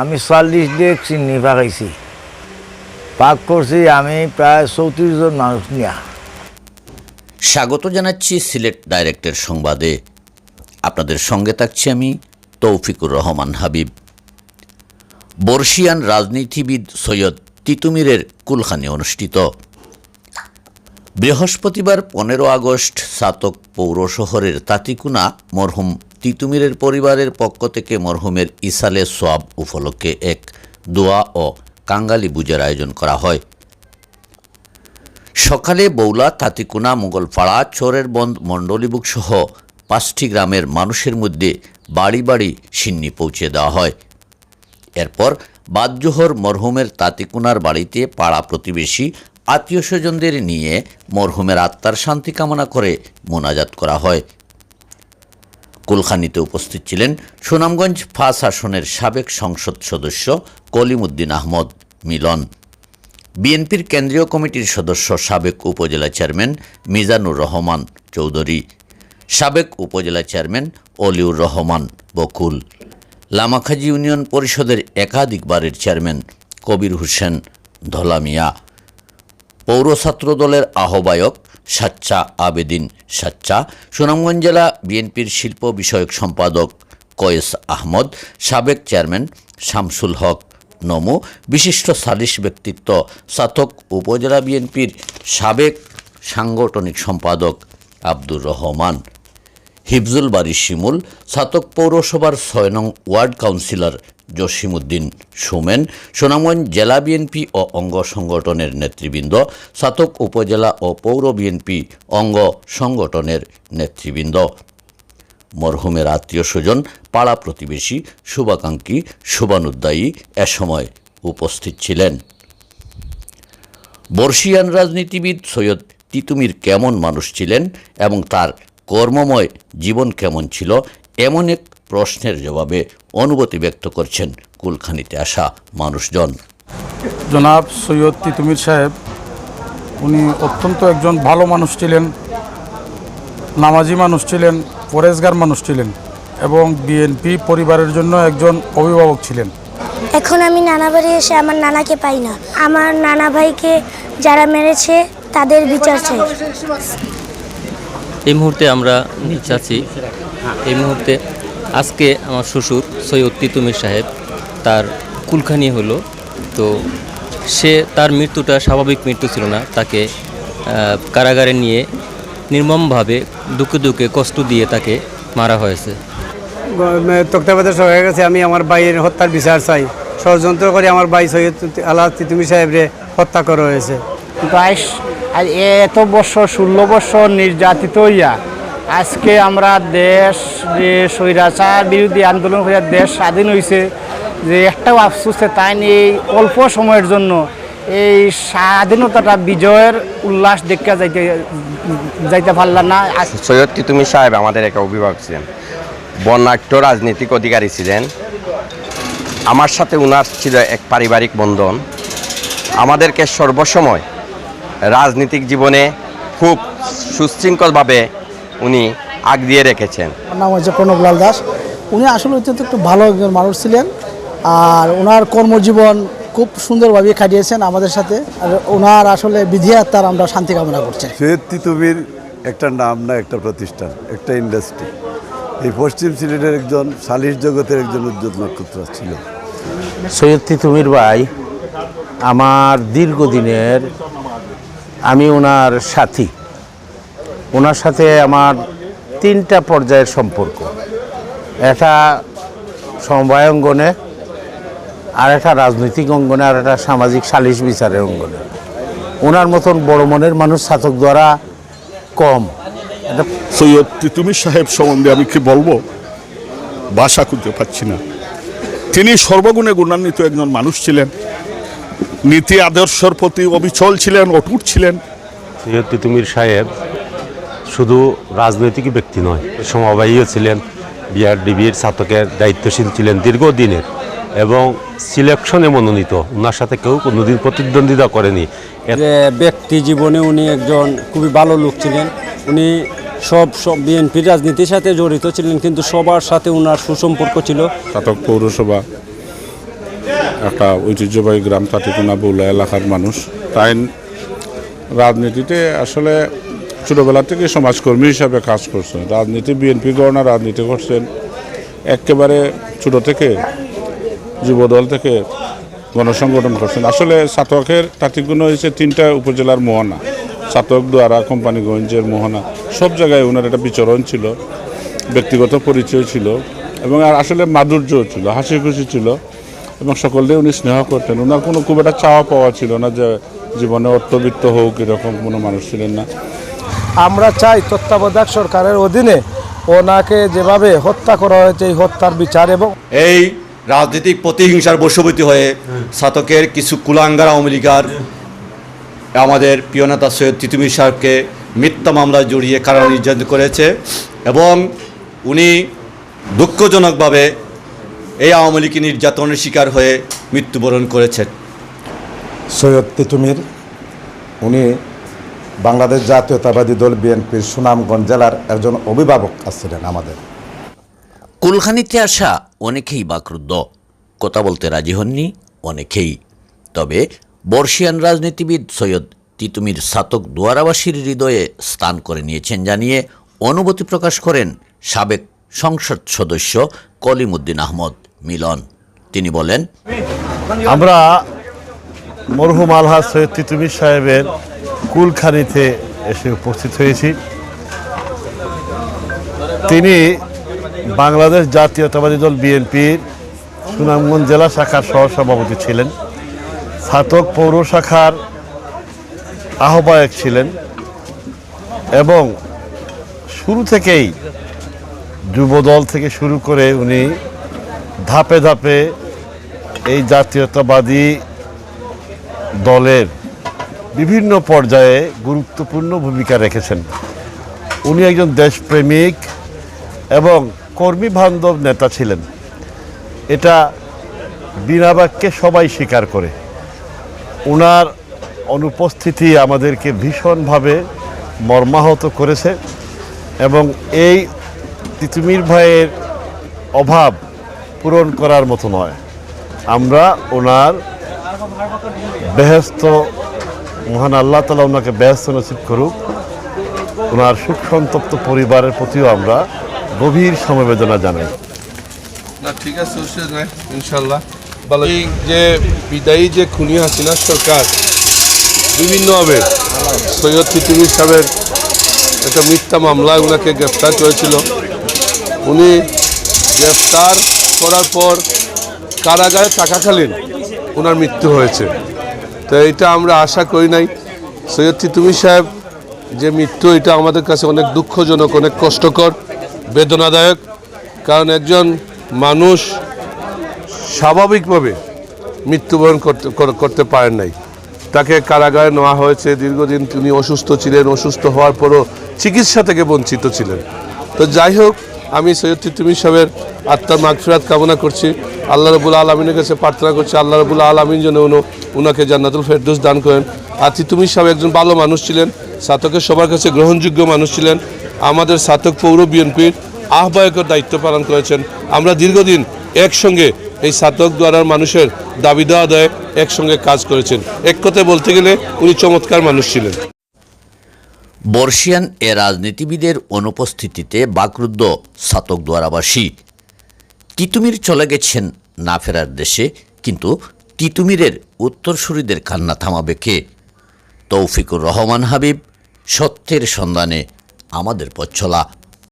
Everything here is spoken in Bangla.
আমি চল্লিশ ডেক চিনি পাকাইছি। পাক করছি আমি প্রায় চৌত্রিশ জন মানুষ নিয়া। স্বাগত জানাচ্ছি সিলেট ডাইরেক্টের সংবাদে। আপনাদের সঙ্গে থাকছি আমি তৌফিকুর রহমান হাবিব। বর্ষিয়ান রাজনীতিবিদ সৈয়দ তিতুমিরের কুলখানি অনুষ্ঠিত। বৃহস্পতিবার পনেরো আগস্ট সাতক পৌর শহরের তাতিকুনা মরহুম তিতুমিরের পরিবারের পক্ষ থেকে মরহুমের ইসালে সোয়াব উপলক্ষে এক দোয়া ও কাঙ্গালি বুজের আয়োজন করা হয়। সকালে বৌলা, তাতিকুনা, মোগলপাড়া, চোরের বন্ধ মণ্ডলীবুক সহ পাঁচটি গ্রামের মানুষের মধ্যে বাড়ি বাড়ি সিন্নি পৌঁছে দেওয়া হয়। এরপর বাদজোহর মরহুমের তাতিকুনার বাড়িতে পাড়া প্রতিবেশী, আত্মীয় স্বজনদের নিয়ে মরহুমের আত্মার শান্তি কামনা করে মোনাজাত করা হয়। কুলখানিতে উপস্থিত ছিলেন সুনামগঞ্জ ফাঁস আসনের সাবেক সংসদ সদস্য কলিমুদ্দিন আহমদ মিলন। বিএনপির কেন্দ্রীয় কমিটির সদস্য সাবেক উপজেলা চেয়ারম্যান মিজানুর রহমান চৌধুরী, সাবেক উপজেলা চেয়ারম্যান অলিউর রহমান বকুল, লামাখাজি ইউনিয়ন পরিষদের একাধিকবারের চেয়ারম্যান কবির হোসেন ধলামিয়া, পৌর ছাত্র দলের আহ্বায়ক সাচ্চা আবেদিন সাচ্চা। সুনামগঞ্জ জেলা বিএনপির শিল্প বিষয়ক সম্পাদক কয়েস আহমদ, সাবেক চেয়ারম্যান শামসুল হক নমো, বিশিষ্ট সালিশ ব্যক্তিত্ব সাতক উপজেলা বিএনপির সাবেক সাংগঠনিক সম্পাদক আব্দুর রহমান। হিফজুল বারি শিমুল ছাতক পৌরসভার ছয় নং ওয়ার্ড কাউন্সিলর জসিমউদ্দিন সুমেন, সুনামগঞ্জ জেলা বিএনপি ও অঙ্গ সংগঠনের নেতৃবৃন্দ ছাতক উপজেলা ও পৌর বিএনপি অঙ্গ সংগঠনের নেতৃবৃন্দ। মরহুমের আত্মীয় স্বজন, পাড়া প্রতিবেশী, শুভাকাঙ্ক্ষী শুভানুদ্দায়ী এ সময় উপস্থিত ছিলেন। বর্ষিয়ান রাজনীতিবিদ সৈয়দ তিতুমির কেমন মানুষ ছিলেন এবং তার কর্মময় জীবন কেমন ছিল, এমন এক প্রশ্নের জবাবে অনুভূতি ব্যক্ত করছেন কুলখানিতে আসা মানুষজন। জনাব সৈয়দ তিতুমির সাহেব উনি অত্যন্ত একজন ভালো মানুষ ছিলেন নামাজি মানুষ ছিলেন পরেজগার মানুষ ছিলেন এবং বিএনপি পরিবারের জন্য একজন অভিভাবক ছিলেন। এখন আমি নানা বাড়ি এসে আমার নানাকে পাই না। আমার নানা ভাইকে যারা মেরেছে তাদের বিচার চাই। এই মুহূর্তে আমরা চাচ্ছি এই মুহূর্তে আজকে আমার শ্বশুর সৈয়দ তিতুমির সাহেব তার কুলখানি হলো। তো সে তার মৃত্যুটা স্বাভাবিক মৃত্যু ছিল না তাকে কারাগারে নিয়ে নির্মমভাবে দুঃখে দুঃখে কষ্ট দিয়ে তাকে মারা হয়েছে। তক্তাবাদের হয়ে গেছে আমি আমার ভাইয়ের হত্যার বিচার চাই। ষড়যন্ত্র করে আমার ভাই সৈয়দ আল্লাহ তিতুমি সাহেবরে হত্যা করা হয়েছে। বাইশ এত বছর ষোলো বছর নির্যাতিত হইয়া আজকে আমরা দেশ যে স্বৈরাচার বিরোধী আন্দোলন হইয়া দেশ স্বাধীন হয়েছে যে একটাও আফসোসে তাই নিয়ে অল্প সময়ের জন্য এই স্বাধীনতাটা বিজয়ের উল্লাস দেখতে যাইতে যাইতে পারলাম না। সৈয়দ তিতুমি সাহেব আমাদের এক অভিভাবক ছিলেন, বর্ণাঢ্য রাজনৈতিক অধিকারী ছিলেন। আমার সাথে উনার ছিল এক পারিবারিক বন্ধন। আমাদেরকে সর্বসময় রাজনৈতিক জীবনে খুব সুশৃঙ্খলভাবে উনি আগ দিয়ে রেখেছেন। নাম হচ্ছে প্রণবলাল দাস। উনি আসলে অত্যন্ত একটু ভালো একজন মানুষ ছিলেন আর ওনার কর্মজীবন খুব সুন্দরভাবে কাটিয়েছেন আমাদের সাথে। আর ওনার আসলে বিধি আত্মার আমরা শান্তি কামনা করছি। সৈয়দ তিতুমির একটা নাম না একটা প্রতিষ্ঠান একটা ইন্ডাস্ট্রি এই পশ্চিম সিলেটের একজন সালিশ জগতের একজন উজ্জ্বল নক্ষত্র ছিল। সৈয়দ তিতুমির ভাই আমার দীর্ঘদিনের আমি ওনার সাথী। ওনার সাথে আমার তিনটা পর্যায়ের সম্পর্ক। একটা সমবায় অঙ্গনে আর একটা রাজনৈতিক অঙ্গনে আর একটা সামাজিক সালিশ বিচারের অঙ্গনে। ওনার মতন বড় মনের মানুষ ছাতক দ্বারা কম। সৈয়দ তিতুমির সাহেব সম্বন্ধে আমি কি বলব? ভাষা খুঁজতে পারছি না। তিনি সর্বগুণে গুণান্বিত একজন মানুষ ছিলেন। নীতি আদর্শের প্রতি অবিচল ছিলেন অটুট ছিলেন। সৈয়দ তিতুমির সাহেব শুধু রাজনৈতিক ব্যক্তি নয় সমবায়ীও ছিলেন বিআরডিবির ছাত্রকের দায়িত্বশীল ছিলেন দীর্ঘদিনের এবং সিলেকশনে মনোনীত। ওনার সাথে কেউ কোনোদিন প্রতিদ্বন্দ্বিতা করেনি। ব্যক্তি জীবনে উনি একজন খুবই ভালো লোক ছিলেন। উনি সব সব বিএনপির রাজনীতির সাথে জড়িত ছিলেন কিন্তু সবার সাথে উনার সুসম্পর্ক ছিল। চাতক পৌরসভা একটা ঐতিহ্যবাহী গ্রাম তাতে তাঁতিকোনা বৌলা এলাকার মানুষ। তাই রাজনীতিতে আসলে ছোটোবেলা থেকে সমাজকর্মী হিসাবে কাজ করছেন, রাজনীতি, বিএনপি গণনা রাজনীতি করছেন। একেবারে ছোটো থেকে, যুবদল থেকে গণসংগঠন করছেন। আসলে সাতকের তাঁতিগুণ হয়েছে তিনটা উপজেলার মোহনা, সাতক দ্বারা কোম্পানিগঞ্জের মোহনা। সব জায়গায় ওনার একটা বিচরণ ছিল, ব্যক্তিগত পরিচয় ছিল এবং আর আসলে মাধুর্য ছিল হাসি খুশি ছিল এবং সকলকে উনি স্নেহ করতেন। ওনার কোনো খুব একটা চাওয়া পাওয়া ছিল না যে জীবনে অর্থবিত্ত হোক, এরকম কোনো মানুষ ছিলেন না। আমরা চাই তত্ত্বাবধায়ক সরকারের অধীনে ওনাকে যেভাবে হত্যা করা হয়েছে এই হত্যার বিচার এবং এই রাজনৈতিক প্রতিহিংসার বশবর্তী হয়ে সাতকের কিছু কুলাঙ্গার আওয়ামী লীগার আমাদের প্রিয় নেতা সৈয়দ তিতুমির সাহেবকে মিথ্যা মামলায় জড়িয়ে কারণ নির্যাতন করেছে এবং উনি দুঃখজনকভাবে এই আওয়ামী লীগ নির্যাতনের শিকার হয়ে মৃত্যুবরণ করেছেন। সৈয়দ তিতুমির উনি বাংলাদেশ জাতীয়তাবাদী দল বিএনপির সুনামগঞ্জ জেলার একজন অভিভাবক ছিলেন আমাদের। কুলখানিতে আসা অনেকেই বাকরুদ্ধ। কথা বলতে রাজি হননি অনেকেই। তবে বর্ষিয়ান রাজনীতিবিদ সৈয়দ তিতুমির সাতক দুয়ারাবাসীর হৃদয়ে স্থান করে নিয়েছেন জানিয়ে অনুভূতি প্রকাশ করেন সাবেক সংসদ সদস্য কলিমুদ্দিন আহমদ মিলন। তিনি বলেন আমরা মরহুম আলহাজ সৈয়দ তিতুমির সাহেবের কুলখানিতে এসে উপস্থিত হয়েছি। তিনি বাংলাদেশ জাতীয়তাবাদী দল বিএনপির সুনামগঞ্জ জেলা শাখার সহসভাপতি ছিলেন। ছাতক পৌর শাখার আহ্বায়ক ছিলেন এবং শুরু থেকেই যুবদল থেকে শুরু করে উনি ধাপে ধাপে এই জাতীয়তাবাদী দলের বিভিন্ন পর্যায়ে গুরুত্বপূর্ণ ভূমিকা রেখেছেন। উনি একজন দেশপ্রেমিক এবং কর্মী বান্ধব নেতা ছিলেন। এটা বিনা বাক্যে সবাই স্বীকার করে। ওনার অনুপস্থিতি আমাদেরকে ভীষণভাবে মর্মাহত করেছে এবং এই তিতুমির ভাইয়ের অভাব পূরণ করার মতো নয়। আমরা ওনার বেহেস্ত মহান আল্লাহ তালা ওনাকে বেহেস্ত নসিব করুক। ওনার সুখ সন্তপ্ত পরিবারের প্রতিও আমরা গভীর সমবেদনা জানাই। না, ঠিক আছে ইনশাল্লাহ এই যে বিদায়ী যে খুনি হাসিনা সরকার বিভিন্নভাবে সৈয়দ তিতুমির সাহেবের একটা মিথ্যা মামলায় ওনাকে গ্রেফতার করেছিল। উনি গ্রেফতার করার পর কারাগারে থাকাকালীন ওনার মৃত্যু হয়েছে। তো এটা আমরা আশা করি নাই। সৈয়দ তিতুমির সাহেব, যে মৃত্যু, এটা আমাদের কাছে অনেক দুঃখজনক, অনেক কষ্টকর, বেদনাদায়ক। কারণ একজন মানুষ স্বাভাবিকভাবে মৃত্যুবরণ করতে করতে পারেন নাই। তাকে কারাগারে নেওয়া হয়েছে, দীর্ঘদিন তিনি অসুস্থ ছিলেন, অসুস্থ হওয়ার পরও চিকিৎসা থেকে বঞ্চিত ছিলেন। তো যাই হোক, আমি সৈয়দ তিতুমি সাহেবের আত্মার মাগফিরাত কামনা করছি। আল্লাহ রবুল আলমিনের কাছে প্রার্থনা করছি, আল্লাহ রবুল আলমিন যেন উনাকে জান্নাতুল ফেরদৌস দান করেন। আর তিতুমি সাহেব একজন ভালো মানুষ ছিলেন, সাতকের সবার কাছে গ্রহণযোগ্য মানুষ ছিলেন। আমাদের সাতক পৌর বিএনপির আহ্বায়কের দায়িত্ব পালন করেছেন। আমরা দীর্ঘদিন একসঙ্গে এই সাতক দ্বারার মানুষের দাবি দেওয়া দেয়, একসঙ্গে কাজ করেছেন। এক কথায় বলতে গেলে উনি চমৎকার মানুষ ছিলেন। বর্ষিয়ান এ রাজনীতিবিদের অনুপস্থিতিতে বাকরুদ্ধ সাতক দ্বারাবাসী তিতুমির চলে গেছেন না ফেরার দেশে, কিন্তু তিতুমিরের উত্তরসূরিদের কান্না থামাবে কে? তৌফিকুর রহমান হাবিব সত্যের সন্ধানে আমাদের পথ চলা।